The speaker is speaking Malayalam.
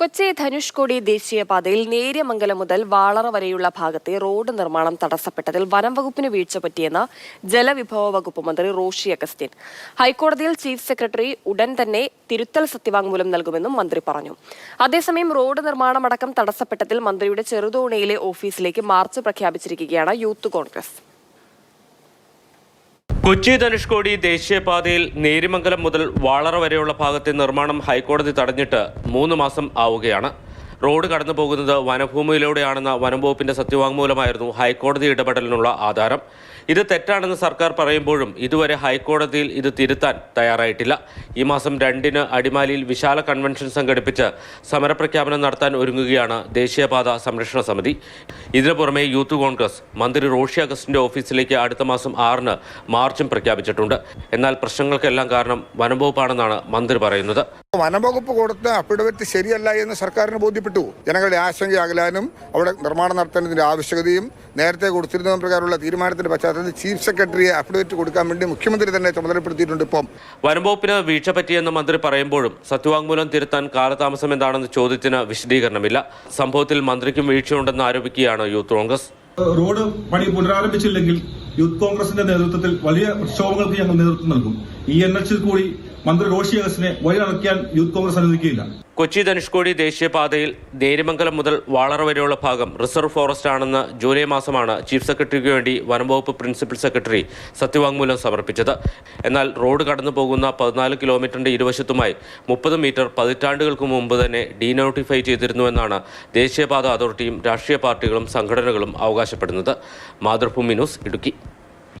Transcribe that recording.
കൊച്ചി ധനുഷ്കോടി ദേശീയപാതയിൽ നേര്യമംഗലം മുതൽ വാളറ വരെയുള്ള ഭാഗത്തെ റോഡ് നിർമ്മാണം തടസ്സപ്പെട്ടതിൽ വനം വകുപ്പിന് വീഴ്ച പറ്റിയെന്ന് ജലവിഭവ വകുപ്പ് മന്ത്രി റോഷി അഗസ്റ്റിൻ. ഹൈക്കോടതിയിൽ ചീഫ് സെക്രട്ടറി ഉടൻ തന്നെ തിരുത്തൽ സത്യവാങ്മൂലം നൽകുമെന്നും മന്ത്രി പറഞ്ഞു. അതേസമയം റോഡ് നിർമ്മാണമടക്കം തടസ്സപ്പെട്ടതിൽ മന്ത്രിയുടെ ചെറുതോണിയിലെ ഓഫീസിലേക്ക് മാർച്ച് പ്രഖ്യാപിച്ചിരിക്കുകയാണ് യൂത്ത് കോൺഗ്രസ്. കൊച്ചി ധനുഷ്കോടി ദേശീയപാതയിൽ നേരിമംഗലം മുതൽ വാളറ വരെയുള്ള ഭാഗത്തെ നിർമ്മാണം ഹൈക്കോടതി തടഞ്ഞിട്ട് മൂന്ന് മാസം ആവുകയാണ്. റോഡ് കടന്നു പോകുന്നത് വനഭൂമിയിലൂടെയാണെന്ന വനം വകുപ്പിന്റെ സത്യവാങ്മൂലമായിരുന്നു ഹൈക്കോടതി ഇടപെടലിനുള്ള ആധാരം. ഇത് തെറ്റാണെന്ന് സർക്കാർ പറയുമ്പോഴും ഇതുവരെ ഹൈക്കോടതിയിൽ ഇത് തിരുത്താൻ തയ്യാറായിട്ടില്ല. ഈ മാസം രണ്ടിന് അടിമാലിയിൽ വിശാല കൺവെൻഷൻ സംഘടിപ്പിച്ച് സമരപ്രഖ്യാപനം നടത്താൻ ഒരുങ്ങുകയാണ് ദേശീയപാത സംരക്ഷണ സമിതി. ഇതിനു പുറമെ യൂത്ത് കോൺഗ്രസ് മന്ത്രി റോഷി അഗസ്റ്റിന്റെ ഓഫീസിലേക്ക് അടുത്ത മാസം ആറിന് മാർച്ചും പ്രഖ്യാപിച്ചിട്ടുണ്ട്. എന്നാൽ പ്രശ്നങ്ങൾക്കെല്ലാം കാരണം വനംവകുപ്പാണെന്നാണ് മന്ത്രി പറയുന്നത്. വനംവകുപ്പ് കൊടുത്ത അഫിഡവിറ്റ് ശരിയല്ല എന്ന് സർക്കാരിന് ജനങ്ങളുടെ ആശങ്ക അകലാനും അവിടെ നിർമ്മാണം നടത്തേണ്ടതിന്റെ ആവശ്യകതയും നേരത്തെ കൊടുത്തിരുന്ന പ്രകാരമുള്ള തീരുമാനത്തിന്റെ പശ്ചാത്തലത്തിൽ ചീഫ് സെക്രട്ടറിയെ അഫിഡവിറ്റ് കൊടുക്കാൻ വേണ്ടി മുഖ്യമന്ത്രി തന്നെ ചുമതലപ്പെടുത്തിയിട്ടുണ്ട് ഇപ്പം. വനംവകുപ്പിന് വീഴ്ച പറ്റിയെന്ന് മന്ത്രി പറയുമ്പോഴും സത്യവാങ്മൂലം തിരുത്താൻ കാലതാമസം എന്താണെന്ന് ചോദ്യത്തിന് വിശദീകരണമില്ല. സംഭവത്തിൽ മന്ത്രിക്കും വീഴ്ചയുണ്ടെന്ന് ആരോപിക്കുകയാണ് യൂത്ത് കോൺഗ്രസ്. റോഡ് പണി പുനരാരംഭിച്ചില്ലെങ്കിൽ യൂത്ത് കോൺഗ്രസിന്റെ നേതൃത്വത്തിൽ വലിയ പ്രക്ഷോഭങ്ങൾക്ക് ഞങ്ങൾ നേതൃത്വം നൽകും. ഈ എൻ എച്ചിൽ കൂടി മന്ത്രി റോഷി അഗസ്റ്റിനെ വഴിയടക്കാൻ യൂത്ത് കോൺഗ്രസ് അനുവദിക്കുകയില്ല. കൊച്ചി ധനുഷ്കോടി ദേശീയപാതയിൽ നേരിമംഗലം മുതൽ വാളറ വരെയുള്ള ഭാഗം റിസർവ് ഫോറസ്റ്റ് ആണെന്ന് ജൂലൈ മാസമാണ് ചീഫ് സെക്രട്ടറിക്ക് വേണ്ടി വനംവകുപ്പ് പ്രിൻസിപ്പൽ സെക്രട്ടറി സത്യവാങ്മൂലം സമർപ്പിച്ചത്. എന്നാൽ റോഡ് കടന്നു പോകുന്ന പതിനാല് കിലോമീറ്ററിന്റെ ഇരുവശത്തുമായി മുപ്പത് മീറ്റർ പതിറ്റാണ്ടുകൾക്ക് മുമ്പ് തന്നെ ഡീനോട്ടിഫൈ ചെയ്തിരുന്നുവെന്നാണ് ദേശീയപാത അതോറിറ്റിയും രാഷ്ട്രീയ പാർട്ടികളും സംഘടനകളും അവകാശപ്പെടുന്നത്. മാതൃഭൂമി ന്യൂസ് ഇടുക്കി.